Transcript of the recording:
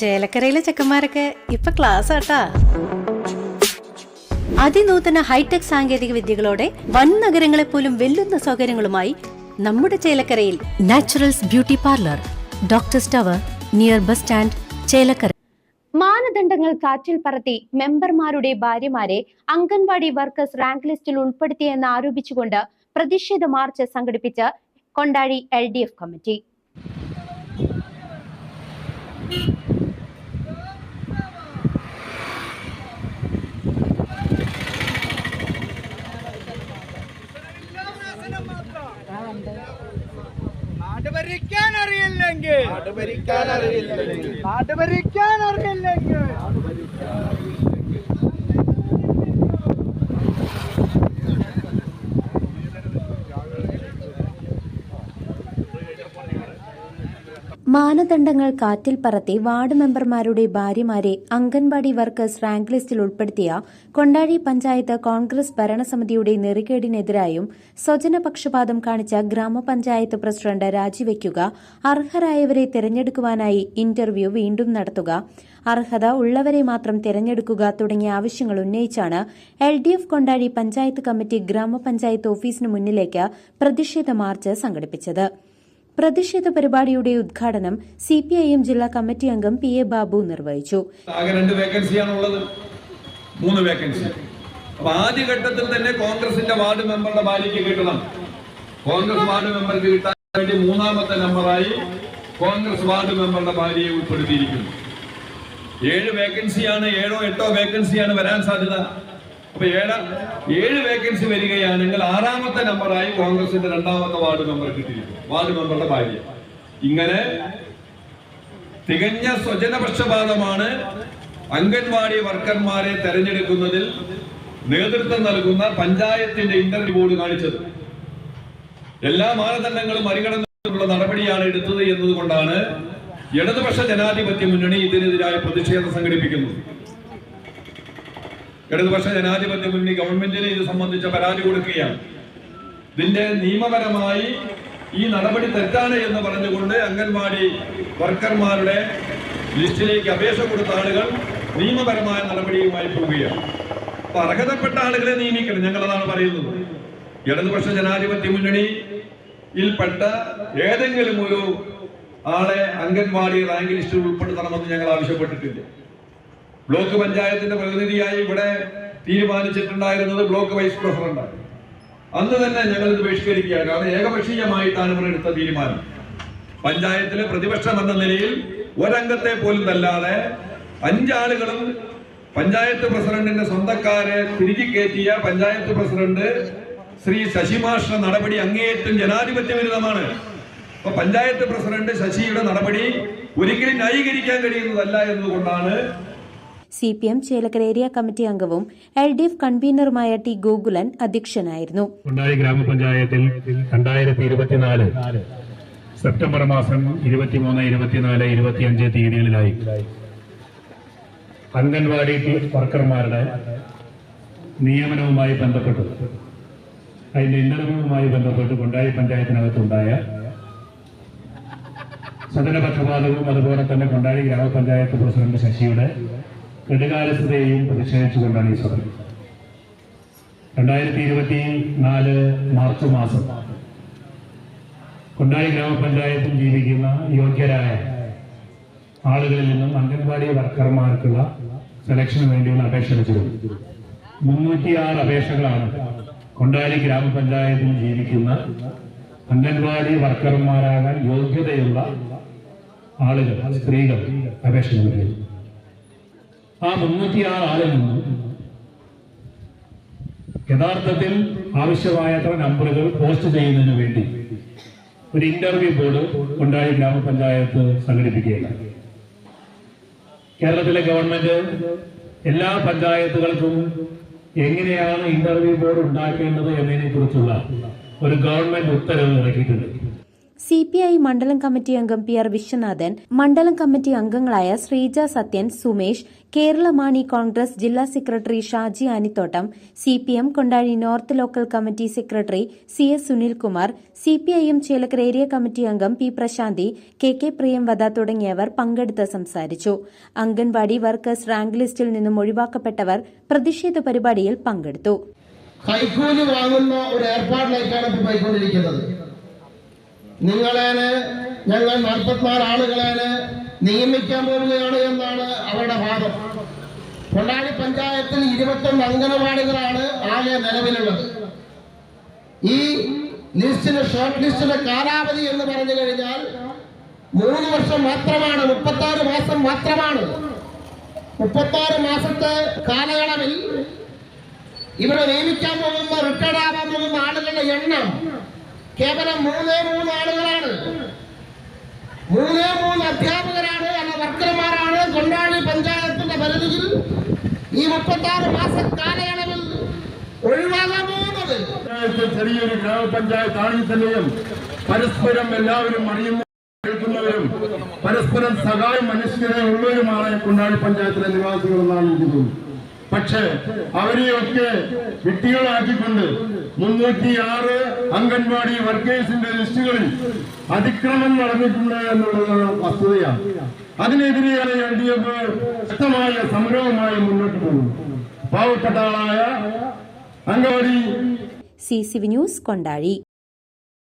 ചേലക്കരയിലെ ചെക്കന്മാരൊക്കെ ഇപ്പൊ ക്ലാസ് ആട്ടാ. അതിനൂതന ഹൈടെക് സാങ്കേതിക വിദ്യകളോടെ വൻ നഗരങ്ങളെ പോലും വെല്ലുന്ന സൗകര്യങ്ങളുമായി നമ്മുടെ ചേലക്കരയിൽ naturals beauty parlour doctor tower near bus stand Chelakkara. മാനദണ്ഡങ്ങൾ കാറ്റിൽ പറത്തി മെമ്പർമാരുടെ ഭാര്യമാരെ അംഗൻവാടി വർക്കേഴ്സ് റാങ്ക് ലിസ്റ്റിൽ ഉൾപ്പെടുത്തിയെന്ന് ആരോപിച്ചുകൊണ്ട് പ്രതിഷേധ മാർച്ച് സംഘടിപ്പിച്ച് കൊണ്ടാഴി എൽ കമ്മിറ്റി നാട് ഭരിക്കാൻ അറിയില്ലെങ്കിൽ നാട് ഭരിക്കാൻ അറിയില്ലെങ്കിൽ നാട് ഭരിക്കാൻ അറിയില്ലെങ്കിൽ മാനദണ്ഡങ്ങൾ കാറ്റിൽ പറത്തി വാർഡ് മെമ്പർമാരുടെ ഭാര്യമാരെ അംഗൻവാടി വർക്കേഴ്സ് റാങ്ക് ലിസ്റ്റിൽ ഉൾപ്പെടുത്തിയ കൊണ്ടാഴി പഞ്ചായത്ത് കോൺഗ്രസ് ഭരണസമിതിയുടെ നെറികേടിനെതിരായും സ്വജനപക്ഷപാതം കാണിച്ച ഗ്രാമപഞ്ചായത്ത് പ്രസിഡന്റ് രാജിവെക്കുക അർഹരായവരെ തെരഞ്ഞെടുക്കുവാനായി ഇന്റർവ്യൂ വീണ്ടും നടത്തുക അർഹത ഉള്ളവരെ മാത്രം തെരഞ്ഞെടുക്കുക തുടങ്ങിയ ആവശ്യങ്ങൾ ഉന്നയിച്ചാണ് L D F Kondazhy panchayat committee ഗ്രാമപഞ്ചായത്ത് ഓഫീസിന് മുന്നിലേക്ക് പ്രതിഷേധ മാർച്ച് സംഘടിപ്പിച്ചത്. പ്രതിഷേധ പരിപാടിയുടെ ഉദ്ഘാടനം സി പി ഐ എം ജില്ലാ കമ്മിറ്റി അംഗം പി എ ബാബു നിർവഹിച്ചു. ആകെ രണ്ട് വേക്കൻസിയാണ് ഉള്ളത് മൂന്ന് വേക്കൻസി. അപ്പൊ ആദ്യഘട്ടത്തിൽ തന്നെ കോൺഗ്രസിന്റെ വാർഡ് മെമ്പറുടെ ഭാര്യയ്ക്ക് കിട്ടണം. കോൺഗ്രസ് വാർഡ് മെമ്പർക്ക് കിട്ടാൻ വേണ്ടി മൂന്നാമത്തെ നമ്പറായി കോൺഗ്രസ് വാർഡ് മെമ്പറുടെ ഭാര്യയെ ഉൾപ്പെടുത്തിയിരിക്കുന്നു. ഏഴ് വേക്കൻസിയാണ് ഏഴോ എട്ടോ വേക്കൻസിയാണ് വരാൻ സാധ്യത. അപ്പൊ ഏഴ് ഏഴ് വേക്കൻസി വരികയാണെങ്കിൽ ആറാമത്തെ നമ്പറായി കോൺഗ്രസിന്റെ രണ്ടാമത്തെ വാർഡ് മെമ്പർ കിട്ടിയിരിക്കും വാർഡ് മെമ്പറുടെ ഭാര്യ. ഇങ്ങനെ തികഞ്ഞ സ്വജനപക്ഷപാതമാണ് അംഗൻവാടി വർക്കർമാരെ തെരഞ്ഞെടുക്കുന്നതിൽ നേതൃത്വം നൽകുന്ന പഞ്ചായത്തിന്റെ ഇന്റർവ്യൂ ബോർഡ് കാണിച്ചത്. എല്ലാ മാനദണ്ഡങ്ങളും മറികടന്നുള്ള നടപടിയാണ് എടുത്തത് എന്നതുകൊണ്ടാണ് ഇടതുപക്ഷ ജനാധിപത്യ മുന്നണി ഇതിനെതിരായ പ്രതിഷേധം സംഘടിപ്പിക്കുന്നത്. ഇടതുപക്ഷ ജനാധിപത്യ മുന്നണി ഗവൺമെന്റിന് ഇത് സംബന്ധിച്ച പരാതി കൊടുക്കുകയാണ്. ഇതിന്റെ നിയമപരമായി ഈ നടപടി തെറ്റാണ് എന്ന് പറഞ്ഞുകൊണ്ട് അംഗൻവാടി വർക്കർമാരുടെ ലിസ്റ്റിലേക്ക് അപേക്ഷ കൊടുത്ത ആളുകൾ നിയമപരമായ നടപടിയുമായി പോവുകയാണ്. അപ്പൊ അർഹതപ്പെട്ട ആളുകളെ നിയമിക്കണം ഞങ്ങൾ അതാണ് പറയുന്നത്. ഇടതുപക്ഷ ജനാധിപത്യ മുന്നണിയിൽപ്പെട്ട ഏതെങ്കിലും ഒരു ആളെ അംഗൻവാടി റാങ്ക് ലിസ്റ്റിൽ ഉൾപ്പെടുത്തണമെന്ന് ഞങ്ങൾ ആവശ്യപ്പെട്ടിട്ടില്ല. ബ്ലോക്ക് പഞ്ചായത്തിന്റെ പ്രതിനിധിയായി ഇവിടെ തീരുമാനിച്ചിട്ടുണ്ടായിരുന്നത് ബ്ലോക്ക് വൈസ് പ്രസിഡന്റ് അന്ന് തന്നെ ഞങ്ങൾ ഇത് ബഹിഷ്കരിക്കുകയാണ്. കാരണം ഏകപക്ഷീയമായിട്ടാണ് ഇവർ എടുത്ത തീരുമാനം. പഞ്ചായത്തിലെ പ്രതിപക്ഷം എന്ന നിലയിൽ ഒരംഗത്തെ പോലും തല്ലാതെ അഞ്ചാളുകളും പഞ്ചായത്ത് പ്രസിഡന്റിന്റെ സ്വന്തക്കാരെ തിരികെ കയറ്റിയ പഞ്ചായത്ത് പ്രസിഡന്റ് ശ്രീ ശശിമാഷ നടപടി അങ്ങേയറ്റം ജനാധിപത്യ വിരുദ്ധമാണ് അപ്പൊ പഞ്ചായത്ത് പ്രസിഡന്റ് ശശിയുടെ നടപടി ഒരിക്കലും ന്യായീകരിക്കാൻ കഴിയുന്നതല്ല എന്നതുകൊണ്ടാണ് C P M Chelakkara area committee അംഗവും എൽ ഡി എഫ് കൺവീനറുമായ ടി ഗോകുലൻ അധ്യക്ഷനായിരുന്നു. ഗ്രാമപഞ്ചായത്തിൽ രണ്ടായിരത്തി ഇരുപത്തിനാല് സെപ്റ്റംബർ മാസം ഇരുപത്തിമൂന്ന് ഇരുപത്തിനാല് ഇരുപത്തിയഞ്ച് തീയതികളിലായി അംഗൻവാടി വർക്കർമാരുടെ നിയമനവുമായി ബന്ധപ്പെട്ട്. അതിന്റെ ഇന്റർവ്യൂവുമായി ബന്ധപ്പെട്ട് കൊണ്ടായി പഞ്ചായത്തിനകത്തുണ്ടായ സദനപക്ഷപാതവും അതുപോലെ തന്നെ കൊണ്ടാടി ഗ്രാമപഞ്ചായത്ത് പ്രസിഡന്റ് ശശിയുടെ കെടുകാര്യസ്ഥതയെയും പ്രതിഷേധിച്ചുകൊണ്ടാണ് ഈ സഭ. രണ്ടായിരത്തി ഇരുപത്തി നാല് മാർച്ച് മാസം കൊണ്ടായി ഗ്രാമപഞ്ചായത്തിൽ ജീവിക്കുന്ന യോഗ്യരായ ആളുകളിൽ നിന്നും അംഗൻവാടി വർക്കർമാർക്കുള്ള സെലക്ഷന് വേണ്ടിയുള്ള അപേക്ഷ അടിച്ചിരുന്നു മുന്നൂറ്റിയാറ് അപേക്ഷകളാണ് കൊണ്ടാലി ഗ്രാമപഞ്ചായത്തിൽ ജീവിക്കുന്ന അംഗൻവാടി വർക്കർമാരാകാൻ യോഗ്യതയുള്ള ആളുകൾ സ്ത്രീകൾ അപേക്ഷ നൽകിയത്. ആ മുന്നൂറ്റിയാറ് ആളിൽ നിന്നും യഥാർത്ഥത്തിൽ ആവശ്യമായത്ര നമ്പറുകൾ പോസ്റ്റ് ചെയ്യുന്നതിന് വേണ്ടി ഒരു ഇന്റർവ്യൂ ബോർഡ് കൊണ്ടായി ഗ്രാമപഞ്ചായത്ത് സംഘടിപ്പിക്കുകയാണ്. കേരളത്തിലെ ഗവൺമെന്റ് എല്ലാ പഞ്ചായത്തുകൾക്കും എങ്ങനെയാണ് ഇന്റർവ്യൂ ബോർഡ് ഉണ്ടാക്കേണ്ടത് എന്നതിനെ കുറിച്ചുള്ള ഒരു ഗവൺമെന്റ് ഉത്തരവ് ഇറക്കിയിട്ടുണ്ട്. സി പി ഐ മണ്ഡലം കമ്മിറ്റി അംഗം പി ആർ വിശ്വനാഥൻ മണ്ഡലം കമ്മിറ്റി അംഗങ്ങളായ ശ്രീജ സത്യൻ സുമേഷ് കേരള മാണി കോൺഗ്രസ് ജില്ലാ secretary Shaji Anithottam C P M Kondazhy north local committee secretary C S Sunilkumar C P I M Chelakkara area committee അംഗം P Prashanthi K K Priyamvada തുടങ്ങിയവർ പങ്കെടുത്ത് സംസാരിച്ചു. Anganwadi workers rank ലിസ്റ്റിൽ നിന്നും ഒഴിവാക്കപ്പെട്ടവർ പ്രതിഷേധ പരിപാടിയിൽ പങ്കെടുത്തു. കൈക്കൂലി വാങ്ങുന്ന ഒരു ഏർപ്പാടിലേക്കാണ് ഇപ്പോൾ പോയിക്കൊണ്ടിരിക്കുന്നത്. നിങ്ങളേന് ഞങ്ങൾ നാൽപ്പത്തിനാല് ആളുകളേന് നിയമിക്കാൻ പോവുകയാണ് എന്നാണ് അവരുടെ വാദം. കൊണ്ടാടി പഞ്ചായത്തിൽ ഇരുപത്തൊന്ന് അംഗനവാടികളാണ് ആകെ നിലവിലുള്ളത്. ഈ ലിസ്റ്റിന് ഷോർട്ട് ലിസ്റ്റിന്റെ കാലാവധി എന്ന് പറഞ്ഞു കഴിഞ്ഞാൽ മൂന്ന് വർഷം മാത്രമാണ് മുപ്പത്താറ് മാസം മാത്രമാണ്. മുപ്പത്താറ് മാസത്തെ കാലയളവിൽ ഇവിടെ നിയമിക്കാൻ പോകുന്ന റിട്ടയർഡ് ആവാൻ പോകുന്ന ആളുകളുടെ എണ്ണം കേവലം മൂന്നേ മൂന്ന് ആളുകളാണ്. മൂന്നേ മൂന്ന് അധ്യാപകരാണ് അല്ല വർക്കർമാരാണ് കൊണ്ടാളി പഞ്ചായത്തിന്റെ പരിധിയിൽ ഈ മുപ്പത്തി ആറ് മാസ കാലയളവിൽ ഒഴിവാകാൻ പോകുന്നത് ഗ്രാമപഞ്ചായത്ത് ചെറിയൊരു ഗ്രാമപഞ്ചായത്താണെങ്കിൽ തന്നെയും പരസ്പരം എല്ലാവരും അറിയുന്ന കേൾക്കുന്നവരും പരസ്പരം സഹായം മനുഷ്യരെ ഉള്ളവരുമാണ് കൊണ്ടാടി പഞ്ചായത്തിലെ നിവാസികൾ എന്നാണ് എനിക്ക് തോന്നുന്നത് പക്ഷേ അവരെയൊക്കെ വിട്ടികളാക്കിക്കൊണ്ട് മുന്നൂറ്റി ആറ് അംഗൻവാടി വർക്കേഴ്സിന്റെ ലിസ്റ്റുകളിൽ അതിക്രമം നടന്നിട്ടുണ്ട് എന്നുള്ളത് വസ്തുതയാണ്. അതിനെതിരെയാണ് എൽ ഡി എഫ് ശക്തമായ സമരവുമായി മുന്നോട്ട് പോകുന്നത് പാവപ്പെട്ട ആളായ anganwadi C C V news Kondazhy.